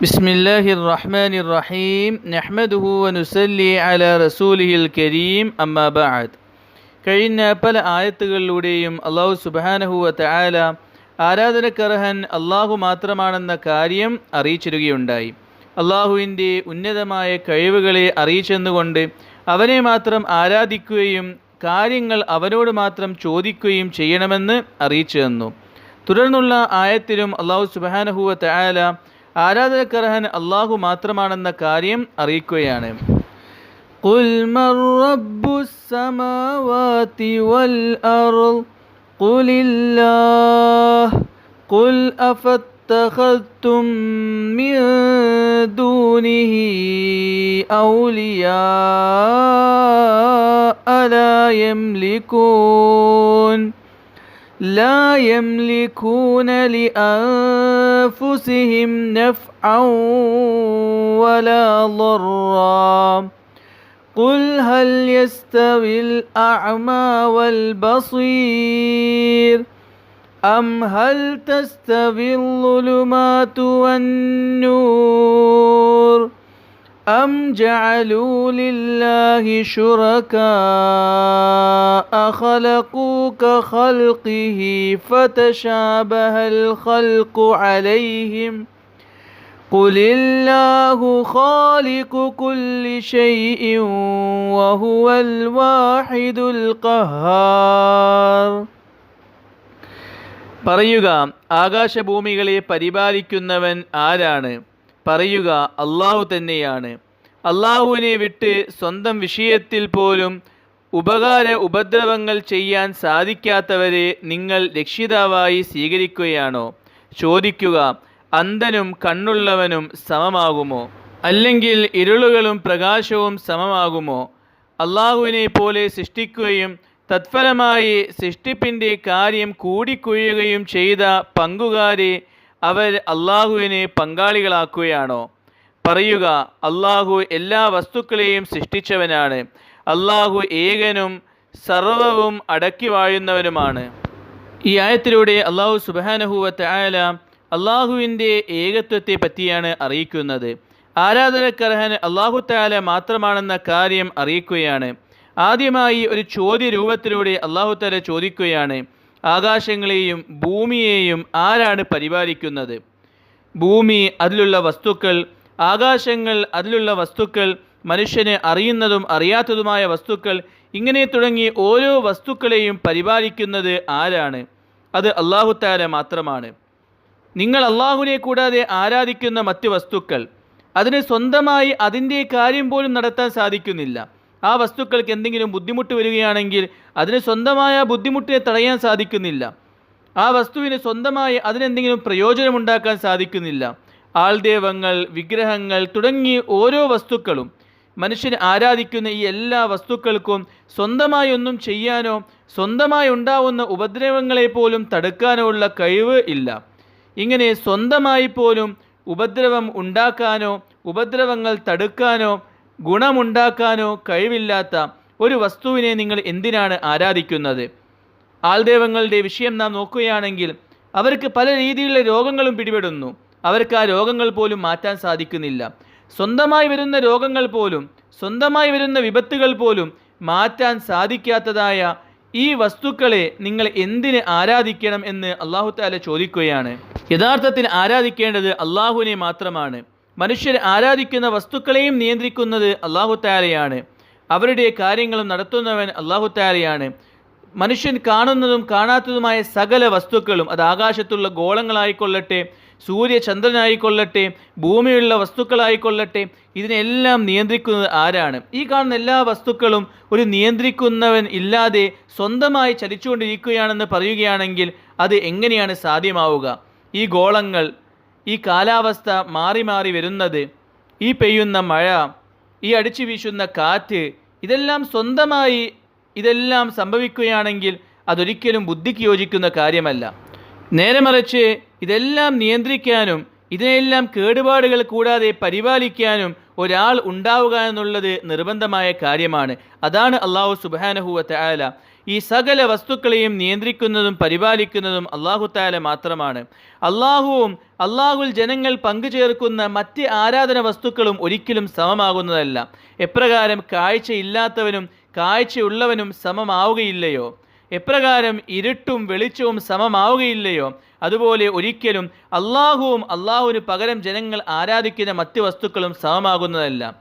بسم الله الرحمن الرحيم نحمده ونسلي على رسوله الكريم أما بعد കഴിഞ്ഞ പല ആയത്തുകളിലൂടെയും അള്ളാഹു സുബാനഹുവ തആല ആരാധനക്കർഹൻ അള്ളാഹു മാത്രമാണെന്ന കാര്യം അറിയിച്ചിരുകയുണ്ടായി അള്ളാഹുവിൻ്റെ ഉന്നതമായ കഴിവുകളെ അറിയിച്ചെന്നുകൊണ്ട് അവനെ മാത്രം ആരാധിക്കുകയും കാര്യങ്ങൾ അവനോട് മാത്രം ചോദിക്കുകയും ചെയ്യണമെന്ന് അറിയിച്ചു തന്നു തുടർന്നുള്ള ആയത്തിലും അള്ളാഹു സുബാനഹുവ തആല ആരാധനക്കർഹൻ അള്ളാഹു മാത്രമാണെന്ന കാര്യം അറിയിക്കുകയാണ് قل من رب السماوات والأرض قل الله قل أفاتخذتم من دونه أولياء لا يملكون لا يملكون لأنفسهم نفعا ولا ضرا. قل هل يستوي الأعمى والبصير؟ أم هل تستوي الظلمات والنور؟ أم جعلوا لله شركاء خلقوا كخلقه فتشابه الخلق عليهم قل الله خالق كل شيء وهو الواحد القهار പറയുക ആകാശഭൂമികളെ പരിപാലിക്കുന്നവൻ ആരാണ് പറയുക അള്ളാഹു തന്നെയാണ്. അള്ളാഹുവിനെ വിട്ട് സ്വന്തം വിഷയത്തിൽ പോലും ഉപകാര ഉപദ്രവങ്ങൾ ചെയ്യാൻ സാധിക്കാത്തവരെ നിങ്ങൾ രക്ഷിതാവായി സ്വീകരിക്കുകയാണോ? ചോദിക്കുക അന്ധനും കണ്ണുള്ളവനും സമമാകുമോ? അല്ലെങ്കിൽ ഇരുളുകളും പ്രകാശവും സമമാകുമോ? അള്ളാഹുവിനെ പോലെ സൃഷ്ടിക്കുകയും തത്ഫലമായി സൃഷ്ടിപ്പിന്റെ കാര്യം കൂടിക്കുഴിയുകയും ചെയ്ത പങ്കുകാരെ അവർ അള്ളാഹുവിനെ പങ്കാളികളാക്കുകയാണോ? പറയുക അള്ളാഹു എല്ലാ വസ്തുക്കളെയും സൃഷ്ടിച്ചവനാണ്. അള്ളാഹു ഏകനും സർവവും അടക്കി വാഴുന്നവനുമാണ്. ഈ ആയത്തിലൂടെ അള്ളാഹു സുബാനഹുവത്ത് ആയാല അള്ളാഹുവിന്റെ ഏകത്വത്തെ പറ്റിയാണ് അറിയിക്കുന്നത്. ആരാധനക്കർഹൻ അള്ളാഹു താല മാത്രമാണെന്ന കാര്യം അറിയിക്കുകയാണ്. ആദ്യമായി ഒരു ചോദ്യ രൂപത്തിലൂടെ അള്ളാഹു താല ചോദിക്കുകയാണ് ആകാശങ്ങളെയും ഭൂമിയെയും ആരാണ് പരിപാലിക്കുന്നത്? ഭൂമി അതിലുള്ള വസ്തുക്കൾ ആകാശങ്ങൾ അതിലുള്ള വസ്തുക്കൾ മനുഷ്യന് അറിയുന്നതും അറിയാത്തതുമായ വസ്തുക്കൾ ഇങ്ങനെ തുടങ്ങി ഓരോ വസ്തുക്കളെയും പരിപാലിക്കുന്നത് ആരാണ്? അത് അള്ളാഹു താല മാത്രമാണ്. നിങ്ങൾ അള്ളാഹുവിനെ കൂടാതെ ആരാധിക്കുന്ന മറ്റ് വസ്തുക്കൾ അതിന് സ്വന്തമായി അതിന്റെ കാര്യം പോലും നടത്താൻ സാധിക്കുന്നില്ല. ആ വസ്തുക്കൾക്ക് എന്തെങ്കിലും ബുദ്ധിമുട്ട് വരികയാണെങ്കിൽ അതിന് സ്വന്തമായ ബുദ്ധിമുട്ടിനെ തടയാൻ സാധിക്കുന്നില്ല. ആ വസ്തുവിന് സ്വന്തമായി അതിനെന്തെങ്കിലും പ്രയോജനമുണ്ടാക്കാൻ സാധിക്കുന്നില്ല. ആൾദേവങ്ങൾ വിഗ്രഹങ്ങൾ തുടങ്ങി ഓരോ വസ്തുക്കളും മനുഷ്യൻ ആരാധിക്കുന്ന ഈ എല്ലാ വസ്തുക്കൾക്കും സ്വന്തമായി ഒന്നും ചെയ്യാനോ സ്വന്തമായി ഉണ്ടാവുന്ന ഉപദ്രവങ്ങളെ പോലും തടുക്കാനോ ഉള്ള കഴിവ് ഇല്ല. ഇങ്ങനെ സ്വന്തമായി പോലും ഉപദ്രവം ഉണ്ടാക്കാനോ ഉപദ്രവങ്ങൾ തടുക്കാനോ ഗുണമുണ്ടാക്കാനോ കഴിവില്ലാത്ത ഒരു വസ്തുവിനെ നിങ്ങൾ എന്തിനാണ് ആരാധിക്കുന്നത്? ആൾദേവങ്ങളുടെ വിഷയം നാം നോക്കുകയാണെങ്കിൽ അവർക്ക് പല രീതിയിലുള്ള രോഗങ്ങളും പിടിപെടുന്നു. അവർക്ക് ആ രോഗങ്ങൾ പോലും മാറ്റാൻ സാധിക്കുന്നില്ല. സ്വന്തമായി വരുന്ന രോഗങ്ങൾ പോലും സ്വന്തമായി വരുന്ന വിപത്തുകൾ പോലും മാറ്റാൻ സാധിക്കാത്തതായ ഈ വസ്തുക്കളെ നിങ്ങൾ എന്തിന് ആരാധിക്കണം എന്ന് അള്ളാഹു താല ചോദിക്കുകയാണ്. യഥാർത്ഥത്തിൽ ആരാധിക്കേണ്ടത് അള്ളാഹുവിനെ മാത്രമാണ്. മനുഷ്യർ ആരാധിക്കുന്ന വസ്തുക്കളെയും നിയന്ത്രിക്കുന്നത് അള്ളാഹു താലയാണ് അവരുടെ കാര്യങ്ങളും നടത്തുന്നവൻ അള്ളാഹു താലയാണ് മനുഷ്യൻ കാണുന്നതും കാണാത്തതുമായ സകല വസ്തുക്കളും അത് ആകാശത്തുള്ള ഗോളങ്ങളായിക്കൊള്ളട്ടെ സൂര്യചന്ദ്രനായിക്കൊള്ളട്ടെ ഭൂമിയുള്ള വസ്തുക്കളായിക്കൊള്ളട്ടെ ഇതിനെല്ലാം നിയന്ത്രിക്കുന്നത് ആരാണ്? ഈ കാണുന്ന എല്ലാ വസ്തുക്കളും ഒരു നിയന്ത്രിക്കുന്നവൻ ഇല്ലാതെ സ്വന്തമായി ചലിച്ചുകൊണ്ടിരിക്കുകയാണെന്ന് പറയുകയാണെങ്കിൽ അത് എങ്ങനെയാണ് സാധ്യമാവുക? ഈ ഗോളങ്ങൾ ഈ കാലാവസ്ഥ മാറി മാറി വരുന്നത്. ഈ പെയ്യുന്ന മഴ ഈ അടിച്ചു വീശുന്ന കാറ്റ് ഇതെല്ലാം സ്വന്തമായി ഇതെല്ലാം സംഭവിക്കുകയാണെങ്കിൽ അതൊരിക്കലും ബുദ്ധിക്ക് യോജിക്കുന്ന കാര്യമല്ല. നേരെ മറിച്ച് ഇതെല്ലാം നിയന്ത്രിക്കാനും ഇതിനെല്ലാം കേടുപാടുകൾ കൂടാതെ പരിപാലിക്കാനും ഒരാൾ ഉണ്ടാവുക എന്നുള്ളത് നിർബന്ധമായ കാര്യമാണ്. അതാണ് അള്ളാഹു സുബാനഹുവ ആല ഈ സകല വസ്തുക്കളെയും നിയന്ത്രിക്കുന്നതും പരിപാലിക്കുന്നതും അള്ളാഹു താല മാത്രമാണ്. അള്ളാഹുവും അള്ളാഹുൽ ജനങ്ങൾ പങ്കുചേർക്കുന്ന മറ്റ് ആരാധന വസ്തുക്കളും ഒരിക്കലും സമമാകുന്നതല്ല. എപ്രകാരം കാഴ്ചയില്ലാത്തവനും കാഴ്ചയുള്ളവനും സമമാവുകയില്ലയോ? എപ്രകാരം ഇരുട്ടും വെളിച്ചവും സമമാവുകയില്ലയോ? അതുപോലെ ഒരിക്കലും അള്ളാഹുവും അള്ളാഹുവിന് പകരം ജനങ്ങൾ ആരാധിക്കുന്ന മറ്റ് വസ്തുക്കളും സമമാകുന്നതല്ല.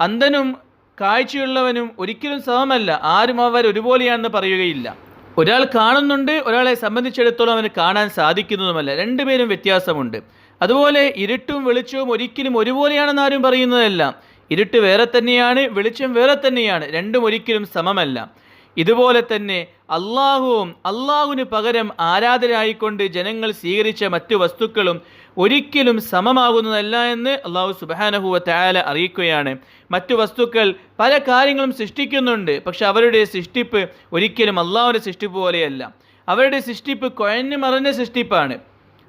അന്ധനും കാഴ്ചയുള്ളവനും ഒരിക്കലും സമമല്ല. ആരും അവർ ഒരുപോലെയാണെന്ന് പറയുകയില്ല. ഒരാൾ കാണുന്നുണ്ട് ഒരാളെ സംബന്ധിച്ചിടത്തോളം അവന് കാണാൻ സാധിക്കുന്നതുമല്ല. രണ്ടുപേരും വ്യത്യാസമുണ്ട്. അതുപോലെ ഇരുട്ടും വെളിച്ചവും ഒരിക്കലും ഒരുപോലെയാണെന്ന് ആരും പറയുന്നതല്ല. ഇരുട്ട് വേറെ തന്നെയാണ് വെളിച്ചം വേറെ തന്നെയാണ്. രണ്ടും ഒരിക്കലും സമമല്ല. ഇതുപോലെ തന്നെ അള്ളാഹുവും അള്ളാഹുവിന് പകരം ആരാധനായിക്കൊണ്ട് ജനങ്ങൾ സ്വീകരിച്ച മറ്റു വസ്തുക്കളും ഒരിക്കലും സമമാകുന്നതല്ല എന്ന് അള്ളാഹു സുബാനഹുവ തയാല അറിയിക്കുകയാണ്. മറ്റു വസ്തുക്കൾ പല കാര്യങ്ങളും സൃഷ്ടിക്കുന്നുണ്ട്. പക്ഷെ അവരുടെ സൃഷ്ടിപ്പ് ഒരിക്കലും അള്ളാഹുവിന്റെ സൃഷ്ടിപ്പ് പോലെയല്ല. അവരുടെ സൃഷ്ടിപ്പ് കുഴഞ്ഞു മറഞ്ഞ സൃഷ്ടിപ്പാണ്.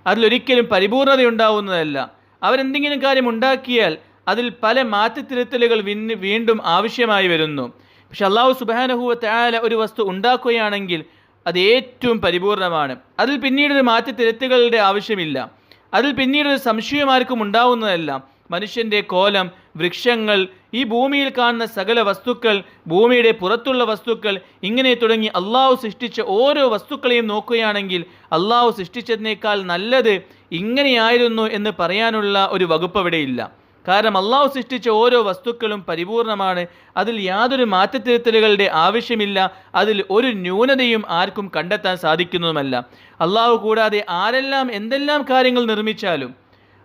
അതിലൊരിക്കലും പരിപൂർണത ഉണ്ടാവുന്നതല്ല. അവരെന്തെങ്കിലും കാര്യം ഉണ്ടാക്കിയാൽ അതിൽ പല മാറ്റത്തിരുത്തലുകൾ വീണ്ടും ആവശ്യമായി വരുന്നു. പക്ഷെ അള്ളാഹു സുബാനഹുവത്തെ ആല ഒരു വസ്തു ഉണ്ടാക്കുകയാണെങ്കിൽ അത് ഏറ്റവും പരിപൂർണമാണ്. അതിൽ പിന്നീട് ഒരു മാറ്റത്തിരുത്തുകളുടെ ആവശ്യമില്ല. അതിൽ പിന്നീട് ഒരു സംശയം ഉണ്ടാവുന്നതല്ല. മനുഷ്യന്റെ കോലം വൃക്ഷങ്ങൾ ഈ ഭൂമിയിൽ കാണുന്ന സകല വസ്തുക്കൾ ഭൂമിയുടെ പുറത്തുള്ള വസ്തുക്കൾ ഇങ്ങനെ തുടങ്ങി അള്ളാഹു സൃഷ്ടിച്ച ഓരോ വസ്തുക്കളെയും നോക്കുകയാണെങ്കിൽ അള്ളാഹു സൃഷ്ടിച്ചതിനേക്കാൾ നല്ലത് ഇങ്ങനെയായിരുന്നു എന്ന് പറയാനുള്ള ഒരു വകുപ്പ് അവിടെയില്ല. കാരണം അള്ളാഹു സൃഷ്ടിച്ച ഓരോ വസ്തുക്കളും പരിപൂർണമാണ്. അതിൽ യാതൊരു മാറ്റത്തിരുത്തലുകളുടെ ആവശ്യമില്ല. അതിൽ ഒരു ന്യൂനതയും ആർക്കും കണ്ടെത്താൻ സാധിക്കുന്നതുമല്ല. അള്ളാഹു കൂടാതെ ആരെല്ലാം എന്തെല്ലാം കാര്യങ്ങൾ നിർമ്മിച്ചാലും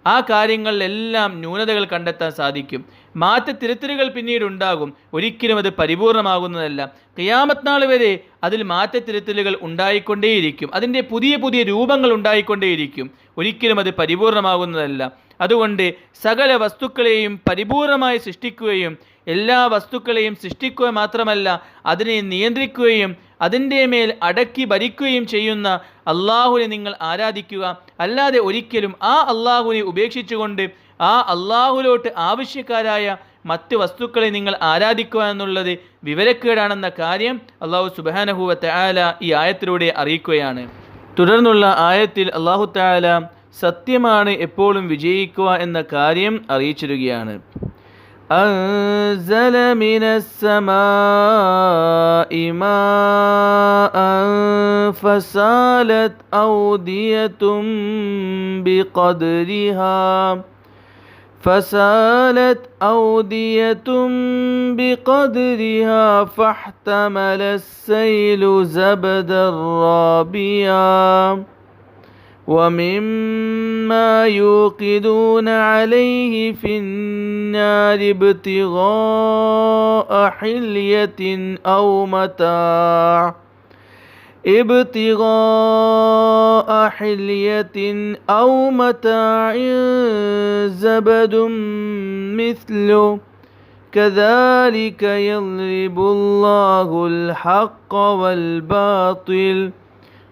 ആ കാര്യങ്ങളിലെല്ലാം ന്യൂനതകൾ കണ്ടെത്താൻ സാധിക്കും. മാറ്റത്തിരുത്തലുകൾ പിന്നീട് ഉണ്ടാകും. ഒരിക്കലും അത് പരിപൂർണമാകുന്നതല്ല. ഖിയാമത്ത് നാൾ വരെ അതിൽ മാറ്റത്തിരുത്തലുകൾ ഉണ്ടായിക്കൊണ്ടേയിരിക്കും. അതിന്റെ പുതിയ പുതിയ രൂപങ്ങൾ ഉണ്ടായിക്കൊണ്ടേയിരിക്കും. ഒരിക്കലും അത് പരിപൂർണമാകുന്നതല്ല. അതുകൊണ്ട് സകല വസ്തുക്കളെയും പരിപൂർണമായി സൃഷ്ടിക്കുകയും എല്ലാ വസ്തുക്കളെയും സൃഷ്ടിക്കുക മാത്രമല്ല അതിനെ നിയന്ത്രിക്കുകയും അതിന്റെ മേൽ അടക്കി ഭരിക്കുകയും ചെയ്യുന്ന അള്ളാഹുവിനെ നിങ്ങൾ ആരാധിക്കുക. അല്ലാതെ ഒരിക്കലും ആ അള്ളാഹുവിനെ ഉപേക്ഷിച്ചുകൊണ്ട് ആ അള്ളാഹുലോട്ട് ആവശ്യക്കാരായ മറ്റ് വസ്തുക്കളെ നിങ്ങൾ ആരാധിക്കുക എന്നുള്ളത് വിവരക്കേടാണെന്ന കാര്യം അള്ളാഹു സുബാനഹുവ തയാല ഈ ആയത്തിലൂടെ അറിയിക്കുകയാണ് തുടർന്നുള്ള ആയത്തിൽ അള്ളാഹു തയാല സത്യമാണ് എപ്പോഴും വിജയിക്കുക എന്ന കാര്യം അറിയിച്ചിരുകയാണ് أنزل من السماء ماء فسالت أودية بقدرها فسالت أودية بقدرها فاحتمل السيل زبدا رابيا. ومما يوقدون عليه في النار ابتغاء حلية أو متاع. ابتغاء حلية أو متاع زبد مثله كذلك يضرب الله الحق والباطل.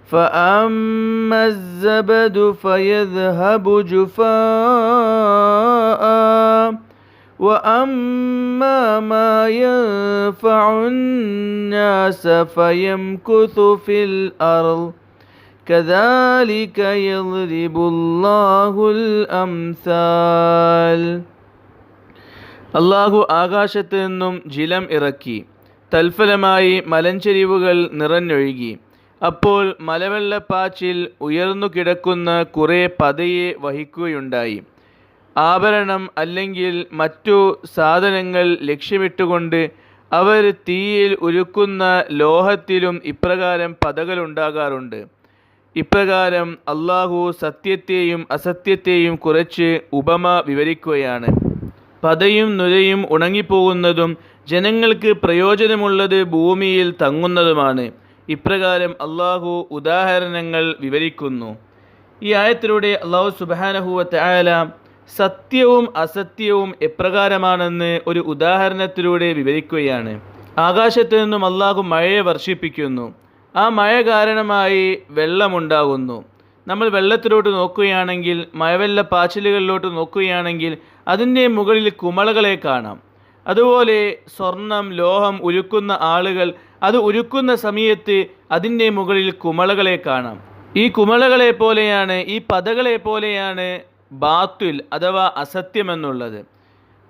فأما الزبد فيذهب جفاء. وأما ما ينفع الناس فيمكث في الأرض. كذلك يضرب الله الأمثال അള്ളാഹു ആകാശത്ത് നിന്നും ജലം ഇറക്കി തൽഫലമായി മലഞ്ചെരിവുകൾ നിറഞ്ഞൊഴുകി അപ്പോൾ മലവെള്ളപ്പാച്ചിൽ ഉയർന്നു കിടക്കുന്ന കുറേ പതയെ വഹിക്കുകയുണ്ടായി ആഭരണം അല്ലെങ്കിൽ മറ്റു സാധനങ്ങൾ ലക്ഷ്യമിട്ടുകൊണ്ട് അവർ തീയിൽ ഉരുക്കുന്ന ലോഹത്തിലും ഇപ്രകാരം പതകളുണ്ടാകാറുണ്ട് ഇപ്രകാരം അള്ളാഹു സത്യത്തെയും അസത്യത്തെയും കുറിച്ച് ഉപമ വിവരിക്കുകയാണ്. പതയും നുരയും ഉണങ്ങിപ്പോകുന്നതും ജനങ്ങൾക്ക് പ്രയോജനമുള്ളത് ഭൂമിയിൽ തങ്ങുന്നതുമാണ്. ഇപ്രകാരം അള്ളാഹു ഉദാഹരണങ്ങൾ വിവരിക്കുന്നു. ഈ ആയത്തിലൂടെ അള്ളാഹു സുബാനഹുവ തയാല സത്യവും അസത്യവും എപ്രകാരമാണെന്ന് ഒരു ഉദാഹരണത്തിലൂടെ വിവരിക്കുകയാണ്. ആകാശത്തു നിന്നും അള്ളാഹു മഴയെ വർഷിപ്പിക്കുന്നു. ആ മഴ കാരണമായി വെള്ളമുണ്ടാകുന്നു. നമ്മൾ വെള്ളത്തിലോട്ട് നോക്കുകയാണെങ്കിൽ മഴവെള്ള പാച്ചിലുകളിലോട്ട് നോക്കുകയാണെങ്കിൽ അതിന്റെ മുകളിൽ കുമളകളെ കാണാം. അതുപോലെ സ്വർണം ലോഹം ഉരുക്കുന്ന ആളുകൾ അത് ഉരുക്കുന്ന സമയത്ത് അതിന്റെ മുകളിൽ കുമളകളെ കാണാം. ഈ കുമളകളെ പോലെയാണ് ഈ പതകളെ പോലെയാണ് ബാത്തുൽ അഥവാ അസത്യമെന്നുള്ളത്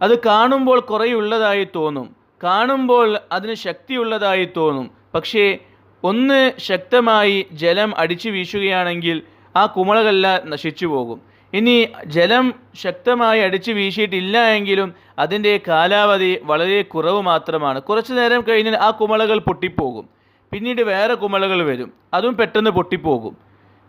അത് കാണുമ്പോൾ കുറേയുള്ളതായി തോന്നും. കാണുമ്പോൾ അതിന് ശക്തിയുള്ളതായി തോന്നും. പക്ഷേ ഒന്ന് ശക്തമായി ജലം അടിച്ചു വീശുകയാണെങ്കിൽ ആ കുമളകല്ല നശിച്ചു പോകും. ഇനി ജലം ശക്തമായി അടിച്ചു വീശിയിട്ടില്ല എങ്കിലും അതിന്റെ കാലാവധി വളരെ കുറവ് മാത്രമാണ്. കുറച്ചു നേരം കഴിഞ്ഞാൽ ആ കുമളകൾ പൊട്ടിപ്പോകും. പിന്നീട് വേറെ കുമളകൾ വരും. അതും പെട്ടെന്ന് പൊട്ടിപ്പോകും.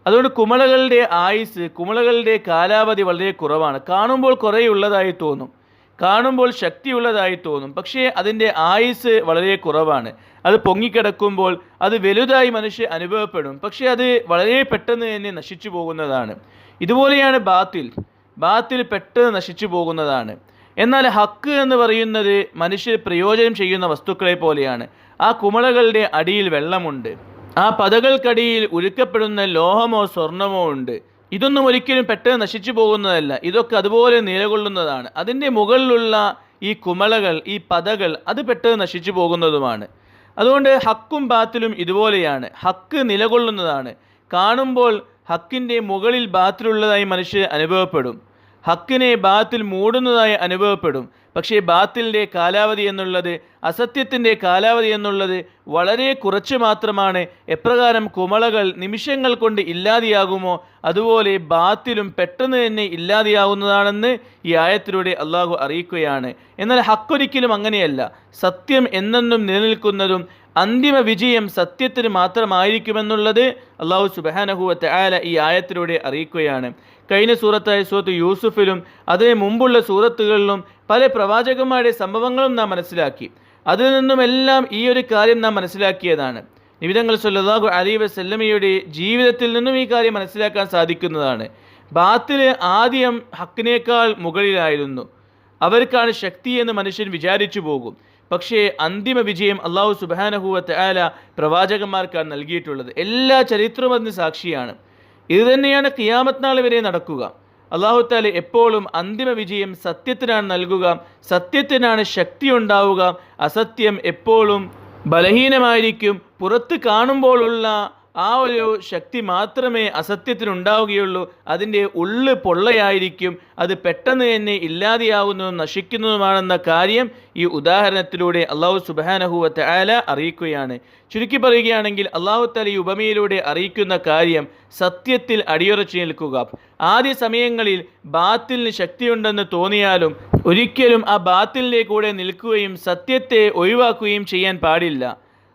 അതുകൊണ്ട് കുമളകളുടെ ആയുസ് കുമളകളുടെ കാലാവധി വളരെ കുറവാണ്. കാണുമ്പോൾ കുറേ ഉള്ളതായി തോന്നും. കാണുമ്പോൾ ശക്തിയുള്ളതായി തോന്നും. പക്ഷേ അതിന്റെ ആയുസ് വളരെ കുറവാണ്. അത് പൊങ്ങിക്കിടക്കുമ്പോൾ അത് വലുതായി മനുഷ്യ അനുഭവപ്പെടും. പക്ഷേ അത് വളരെ പെട്ടെന്ന് തന്നെ നശിച്ചു പോകുന്നതാണ്. ഇതുപോലെയാണ് ബാത്തിൽ. ബാത്തിൽ പെട്ടെന്ന് നശിച്ചു പോകുന്നതാണ്. എന്നാൽ ഹക്ക് എന്ന് പറയുന്നത് മനുഷ്യർ പ്രയോജനം ചെയ്യുന്ന വസ്തുക്കളെ പോലെയാണ്. ആ കുമളകളുടെ അടിയിൽ വെള്ളമുണ്ട്. ആ പതകൾക്കടിയിൽ ഉരുക്കപ്പെടുന്ന ലോഹമോ സ്വർണമോ ഉണ്ട്. ഇതൊന്നും ഒരിക്കലും പെട്ടെന്ന് നശിച്ചു പോകുന്നതല്ല. ഇതൊക്കെ അതുപോലെ നിലകൊള്ളുന്നതാണ്. അതിന്റെ മുകളിലുള്ള ഈ കുമളകൾ ഈ പതകൾ അത് പെട്ടെന്ന് നശിച്ചു പോകുന്നതുമാണ്. അതുകൊണ്ട് ഹക്കും ബാത്തിലും ഇതുപോലെയാണ്. ഹക്ക് നിലകൊള്ളുന്നതാണ്. കാണുമ്പോൾ ഹക്കിന്റെ മുകളിൽ ബാത്തിലുള്ളതായി മനുഷ്യർ അനുഭവപ്പെടും. ഹക്കിനെ ബാത്തിൽ മൂടുന്നതായി അനുഭവപ്പെടും. പക്ഷേ ബാത്തിലിന്റെ കാലാവധി എന്നുള്ളത് അസത്യത്തിന്റെ കാലാവധി എന്നുള്ളത് വളരെ കുറച്ച് മാത്രമാണ്. എപ്രകാരം കുമളകൾ നിമിഷങ്ങൾ കൊണ്ട് ഇല്ലാതെയാകുമോ അതുപോലെ ബാത്തിലും പെട്ടെന്ന് തന്നെ ഇല്ലാതെയാവുന്നതാണെന്ന് ഈ ആയത്തിലൂടെ അള്ളാഹു അറിയിക്കുകയാണ്. എന്നാൽ ഹക്കൊരിക്കലും അങ്ങനെയല്ല. സത്യം എന്നെന്നും നിലനിൽക്കുന്നതും അന്തിമ വിജയം സത്യത്തിന് മാത്രമായിരിക്കുമെന്നുള്ളത് അള്ളാഹു സുബാനഹുവത്തെ ആല ഈ ആയത്തിലൂടെ അറിയിക്കുകയാണ്. കഴിഞ്ഞ സൂറത്തായ സൂറത്ത് യൂസുഫിലും അതിന് മുമ്പുള്ള സൂറത്തുകളിലും പല പ്രവാചകന്മാരുടെ സംഭവങ്ങളും നാം മനസ്സിലാക്കി. അതിൽ നിന്നുമെല്ലാം ഈ ഒരു കാര്യം നാം മനസ്സിലാക്കിയതാണ്. നിബിതങ്ങൾ സല്ലാഹു അലി വസല്ലമയുടെ ജീവിതത്തിൽ നിന്നും ഈ കാര്യം മനസ്സിലാക്കാൻ സാധിക്കുന്നതാണ്. ബാത്തിൽ ആദ്യം ഹക്കിനേക്കാൾ മുകളിലായിരുന്നു. അവർക്കാണ് ശക്തി എന്ന് മനുഷ്യൻ വിചാരിച്ചു പോകും. പക്ഷേ അന്തിമ വിജയം അള്ളാഹു സുബാനഹുവത്ത് ആല പ്രവാചകന്മാർക്കാണ് നൽകിയിട്ടുള്ളത്. എല്ലാ ചരിത്രവും അതിന് സാക്ഷിയാണ്. ഇത് തന്നെയാണ് കിയാമത്ത് നാൾ വരെ നടക്കുക. അള്ളാഹു താല എപ്പോഴും അന്തിമ വിജയം സത്യത്തിനാണ് നൽകുക സത്യത്തിനാണ് ശക്തി ഉണ്ടാവുക അസത്യം എപ്പോഴും ബലഹീനമായിരിക്കും. പുറത്ത് കാണുമ്പോഴുള്ള ആ ഒരു ശക്തി മാത്രമേ അസത്യത്തിനുണ്ടാവുകയുള്ളൂ അതിന്റെ ഉള്ള് പൊള്ളയായിരിക്കും. അത് പെട്ടെന്ന് തന്നെ ഇല്ലാതെയാവുന്നതും നശിക്കുന്നതുമാണെന്ന കാര്യം ഈ ഉദാഹരണത്തിലൂടെ അള്ളാഹു സുബാനഹുവത്ത് ആല അറിയിക്കുകയാണ്. ചുരുക്കി പറയുകയാണെങ്കിൽ അള്ളാഹു തല ഈ ഉപമയിലൂടെ അറിയിക്കുന്ന കാര്യം സത്യത്തിൽ അടിയുറച്ചു നിൽക്കുക. ആദ്യ സമയങ്ങളിൽ ബാത്തിലിന് ശക്തിയുണ്ടെന്ന് തോന്നിയാലും ഒരിക്കലും ആ ബാത്തിലിന്റെ കൂടെ നിൽക്കുകയും സത്യത്തെ ഒഴിവാക്കുകയും ചെയ്യാൻ പാടില്ല.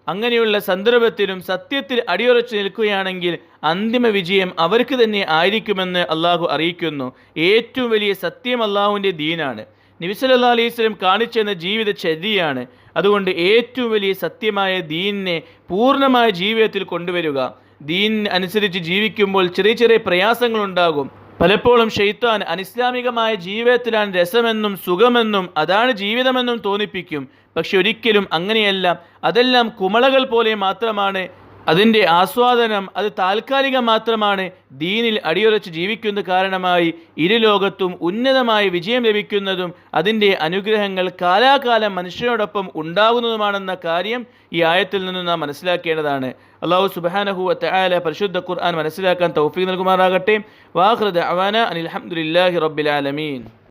അങ്ങനെയുള്ള സന്ദർഭത്തിലും സത്യത്തിൽ അടിയുറച്ചു നിൽക്കുകയാണെങ്കിൽ അന്തിമ വിജയം അവർക്ക് തന്നെ ആയിരിക്കുമെന്ന് അള്ളാഹു അറിയിക്കുന്നു. ഏറ്റവും വലിയ സത്യം അള്ളാഹുവിന്റെ ദീനാണ്. നബിസല്ലാ അലൈഹി സ്വലം കാണിച്ചെന്ന ജീവിത ചര്യയാണ് അതുകൊണ്ട് ഏറ്റവും വലിയ സത്യമായ ദീനിനെ പൂർണമായ ജീവിതത്തിൽ കൊണ്ടുവരിക. ദീൻ അനുസരിച്ച് ജീവിക്കുമ്പോൾ ചെറിയ ചെറിയ പ്രയാസങ്ങളുണ്ടാകും. പലപ്പോഴും ഷെയ്ത്താൻ അനിസ്ലാമികമായ ജീവിതത്തിലാണ് രസമെന്നും സുഖമെന്നും അതാണ് ജീവിതമെന്നും തോന്നിപ്പിക്കും. പക്ഷെ ഒരിക്കലും അങ്ങനെയല്ല. അതെല്ലാം കുമളകൾ പോലെ മാത്രമാണ്. അതിന്റെ ആസ്വാദനം അത് താൽക്കാലികം മാത്രമാണ്. ദീനിൽ അടിയുറച്ച് ജീവിക്കുന്ന കാരണമായി ഇരുലോകത്തും ഉന്നതമായ വിജയം ലഭിക്കുന്നതും അതിന്റെ അനുഗ്രഹങ്ങൾ കാലാകാലം മനുഷ്യനോടൊപ്പം ഉണ്ടാകുന്നതുമാണെന്ന കാര്യം ഈ ആയത്തിൽ നിന്ന് നാം മനസ്സിലാക്കേണ്ടതാണ്. അള്ളാഹു സുബാനഹുവ ആല പരിശുദ്ധ ഖുർആൻ മനസ്സിലാക്കാൻ തൗഫീഖ് നൽകുമാറാകട്ടെ. വാഹൃദ് അവാന അനിൽഹമുല്ലാഹി റബ്ബിൽ ആലമീൻ.